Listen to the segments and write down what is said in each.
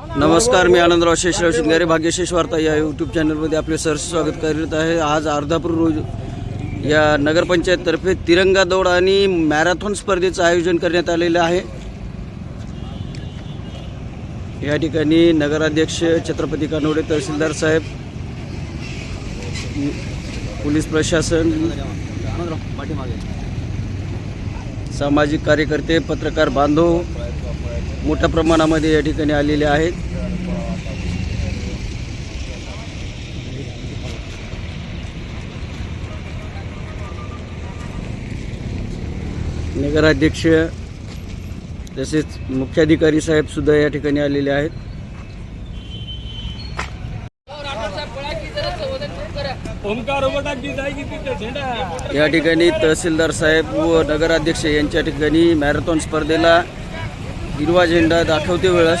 नमस्कार मी आनंदराव शेषराव शिंगारे भाग्यशेष वार्ता या यूट्यूब चॅनलमध्ये आपले सहर्ष स्वागत करीत आहे. आज अर्धापूर रोज या नगरपंचायततर्फे तिरंगा दौड आणि मॅरेथॉन स्पर्धेचं आयोजन करण्यात आलेलं आहे. या ठिकाणी नगराध्यक्ष छत्रपती कानोडे तहसीलदार साहेब पोलीस प्रशासन सामाजिक कार्यकर्ते पत्रकार बांधव मोठ्या प्रमाणामध्ये या ठिकाणी आलेले आहेत. नगराध्यक्ष तसेच मुख्याधिकारी साहेब सुद्धा या ठिकाणी आलेले आहेत. या ठिकाणी तहसीलदार साहेब व नगराध्यक्ष यांच्या ठिकाणी मॅरेथॉन स्पर्धेला हिरवा झेंडा दाखवते वेळेस.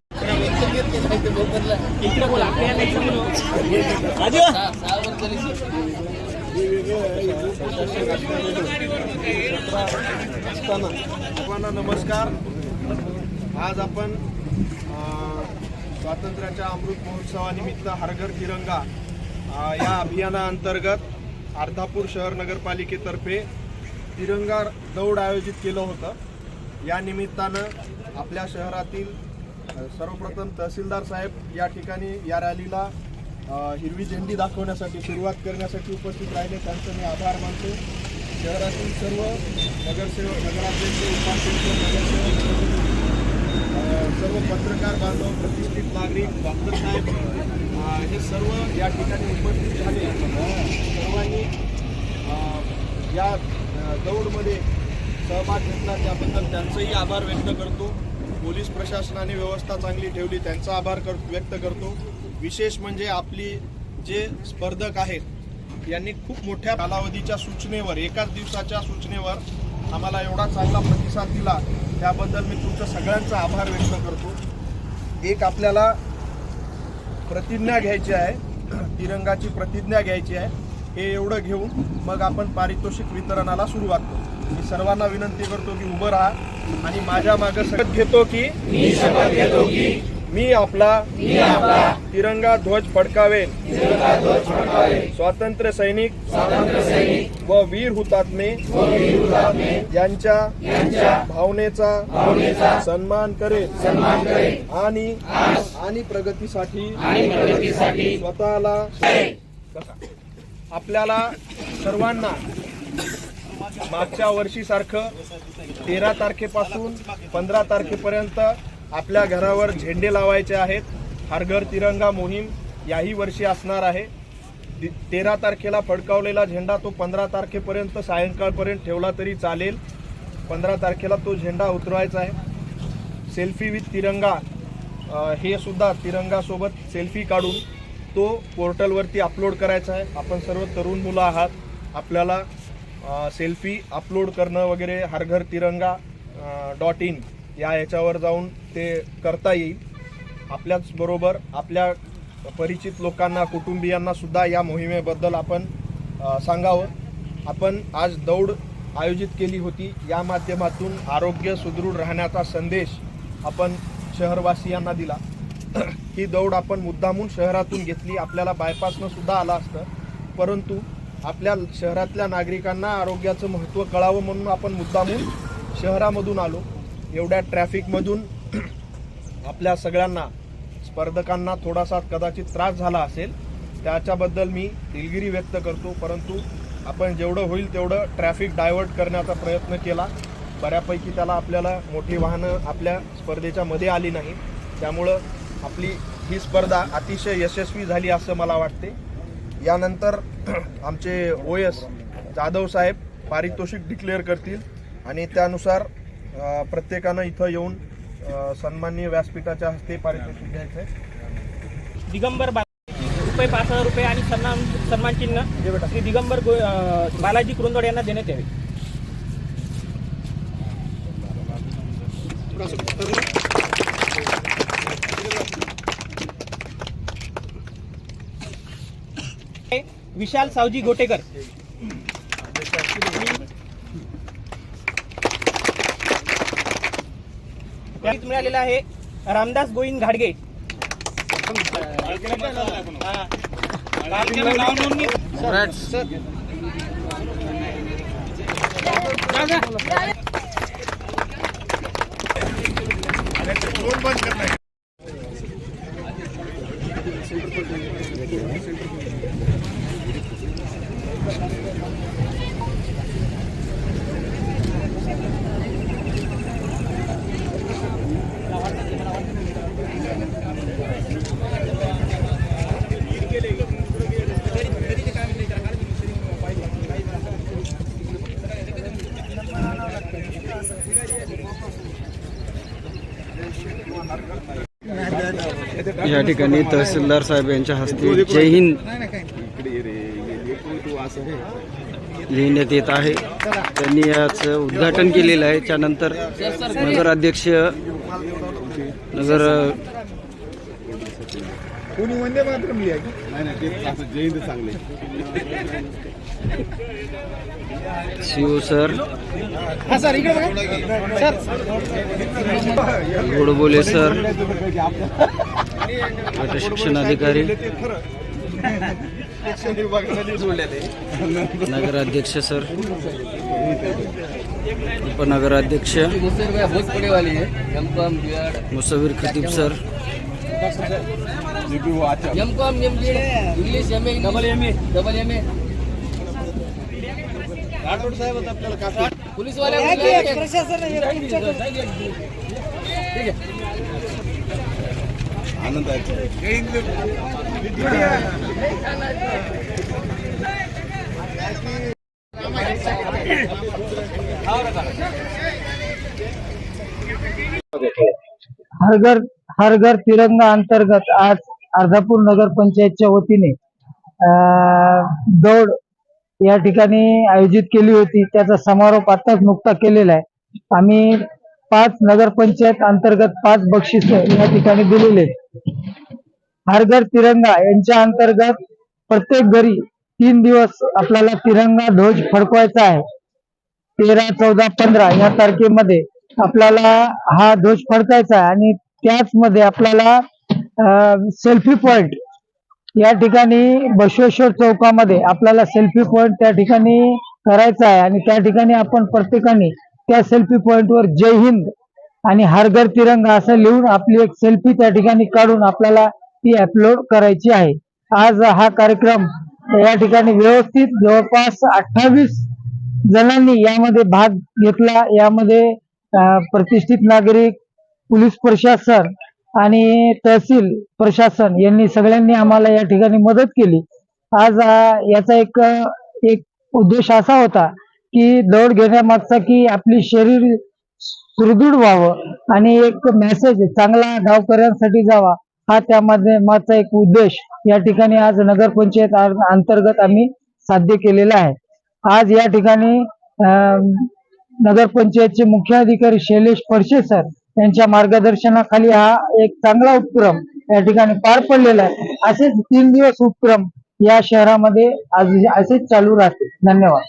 सर्वांना नमस्कार. आज आपण स्वातंत्र्याच्या अमृत महोत्सवानिमित्त हरघर तिरंगा या अभियानाअंतर्गत अर्धापूर शहर नगरपालिकेतर्फे तिरंगा दौड आयोजित केलं होतं. या निमित्तानं आपल्या शहरातील सर्वप्रथम तहसीलदार साहेब या ठिकाणी या रॅलीला हिरवी झेंडी दाखवण्यासाठी सुरुवात करण्यासाठी उपस्थित राहिले. त्यांचं मी आभार मानतो. शहरातील सर्व नगरसेवक नगराध्यक्ष उपाध्यक्ष नगरसेवक सर्व पत्रकार बांधव प्रतिष्ठित नागरिक डॉक्टर साहेब हे सर्व या ठिकाणी उपस्थित झाले. सर्वांनी या दौडमध्ये सहभाग घेतला. त्याबद्दल त्यांचंही आभार व्यक्त करतो. पोलीस प्रशासनाने व्यवस्था चांगली ठेवली त्यांचा आभार कर व्यक्त करतो. विशेष म्हणजे आपली जे स्पर्धक आहेत यांनी खूप मोठ्या कालावधीच्या सूचनेवर एकाच दिवसाच्या सूचनेवर आम्हाला एवढा चांगला प्रतिसाद दिला. त्याबद्दल मी तुमच्या सगळ्यांचा आभार व्यक्त करतो. एक आपल्याला प्रतिज्ञा घ्यायची आहे तिरंगाची प्रतिज्ञा घ्यायची आहे हे एवढं घेऊन मग आपण पारितोषिक वितरणाला सुरुवात करू. मी सर्वांना विनंती करतो की उभं राहा. आणि माझ्या मागे शपथ घेतो की? मी आपला तिरंगा ध्वज फडकावेन. स्वातंत्र्य सैनिक व वीर हुतात्मे यांच्या भावनेचा सन्मान करेन. आणि आणि प्रगतीसाठी स्वतःला आपल्याला सर्वांना मागच्या वर्षीसारखं तेरा तारखेपासून पंधरा तारखेपर्यंत आपल्या घरावर झेंडे लावायचे आहेत. हर घर तिरंगा मोहीम याही वर्षी असणार आहे. दि- तेरा तारखेला फडकावलेला झेंडा तो पंधरा तारखेपर्यंत सायंकाळपर्यंत ठेवला तरी चालेल. पंधरा तारखेला तो झेंडा उतरवायचा आहे. सेल्फी विथ तिरंगा हे सुद्धा तिरंगासोबत सेल्फी काढून तो पोर्टलवरती अपलोड करायचा आहे. आपण सर्व तरुण मुलं आहात. आपल्याला सेल्फी अपलोड करणं वगैरे हरघर तिरंगा डॉट इन या याच्यावर जाऊन ते करता येईल. आपल्याच बरोबर आपल्या परिचित लोकांना कुटुंबियांना सुद्धा या मोहिमेबद्दल आपण सांगावं. आपण आज दौड आयोजित केली होती. या माध्यमातून आरोग्य सुदृढ राहण्याचा संदेश आपण शहरवासियांना दिला. ही दौड आपण मुद्दामून शहरातून घेतली. आपल्याला बायपासनं सुद्धा आला असतं. परंतु आपल्या शहरातल्या नागरिकांना आरोग्याचं महत्त्व कळावं म्हणून आपण मुद्दामून शहरामधून आलो. एवढ्या ट्रॅफिकमधून आपल्या सगळ्यांना स्पर्धकांना थोडासा कदाचित त्रास झाला असेल त्याच्याबद्दल मी दिलगिरी व्यक्त करतो. परंतु आपण जेवढं होईल तेवढं ट्रॅफिक डायव्हर्ट करण्याचा प्रयत्न केला. बऱ्यापैकी त्याला आपल्याला मोठी वाहनं आपल्या स्पर्धेच्या मध्ये आली नाही. त्यामुळं आपली ही स्पर्धा अतिशय यशस्वी झाली असं मला वाटते. यानंतर आमचे ओ एस जाधव साहेब पारितोषिक डिक्लेअर करतील आणि त्यानुसार प्रत्येकानं इथं येऊन सन्माननीय व्यासपीठाच्या हस्ते पारितोषिक घ्यायचं आहे दिगंबर बा रुपये पाच हजार रुपये आणि सन्मान सन्मान चिन्ह श्री दिगंबर बालाजी कुरुंदवाड यांना देण्यात यावे. विशाल सावजी गोटेकर. मिळालेला आहे रामदास गोविंद घाडगे. या ठिकाणी तहसीलदार साहेब यांच्या हस्ते जय हिंद लिहिण्यात येत आहे. त्यांनी याचं उद्घाटन केलेलं आहे. त्यानंतर नगराध्यक्ष नगर कोणी वंदे मातरम लिहा की? नाही नाही ते असं जयंत चांगले शिव सर. हा सर इकडे बघा. सर. गोडबोले सर. गट शिक्षण अधिकारी. नगराध्यक्ष सर उपनगराध्यक्ष Musavir Khatib sir M com M English M A double M A double M A Rathod साहेब आपल्याला काका पुलिस वाले आनंद आहे हर घर हर घर तिरंगा अंतर्गत आज अर्धापूर नगर पंचायतच्या वतीने दौड या ठिकाणी आयोजित केली होती. त्याचा समारोप आताच नुकता केलेला आहे. आम्ही पाच नगरपंचायत अंतर्गत पाच बक्षीस या ठिकाणी दिलेले आहेत. हर घर तिरंगा यांच्या अंतर्गत प्रत्येक घरी तीन दिवस आपल्याला तिरंगा ध्वज फडकवायचा आहे. तेरा चौदा पंधरा या तारखेमध्ये आपल्याला हा ध्वज फडकायचा आहे आणि त्याच मध्ये आपल्याला सेल्फी पॉइंट या ठिकाणी बसवेश्वर चौकामध्ये आपल्याला सेल्फी पॉइंट त्या ठिकाणी करायचा आहे आणि त्या ठिकाणी आपण प्रत्येकाने त्या सेल्फी पॉइंटवर जय हिंद आणि हर घर तिरंगा असं लिहून आपली एक सेल्फी त्या ठिकाणी काढून आपल्याला ती अपलोड करायची आहे. आज हा कार्यक्रम या ठिकाणी व्यवस्थित जवळपास अठ्ठावीस जणांनी यामध्ये भाग घेतला. यामध्ये प्रतिष्ठित नागरिक पोलीस प्रशासन आणि तहसील प्रशासन यांनी सगळ्यांनी आम्हाला या ठिकाणी मदत केली. आज याचा एक एक उद्देश असा होता की दौड घेण्यामागचा की आपली शरीर सुदृढ व्हावं आणि एक मेसेज चांगला गावकऱ्यांसाठी जावा. हा त्यामध्ये मागचा एक उद्देश. या ठिकाणी आज नगरपंचायत अंतर्गत आम्ही साध्य केलेला आहे. आज या ठिकाणी नगरपंचायतचे मुख्याधिकारी शैलेश फडसे सर यांच्या मार्गदर्शनाखाली हा एक चांगला उपक्रम या ठिकाणी पार पडलेला आहे. असेच तीन दिवस उपक्रम या शहरामध्ये आज असेच चालू राहतील. धन्यवाद.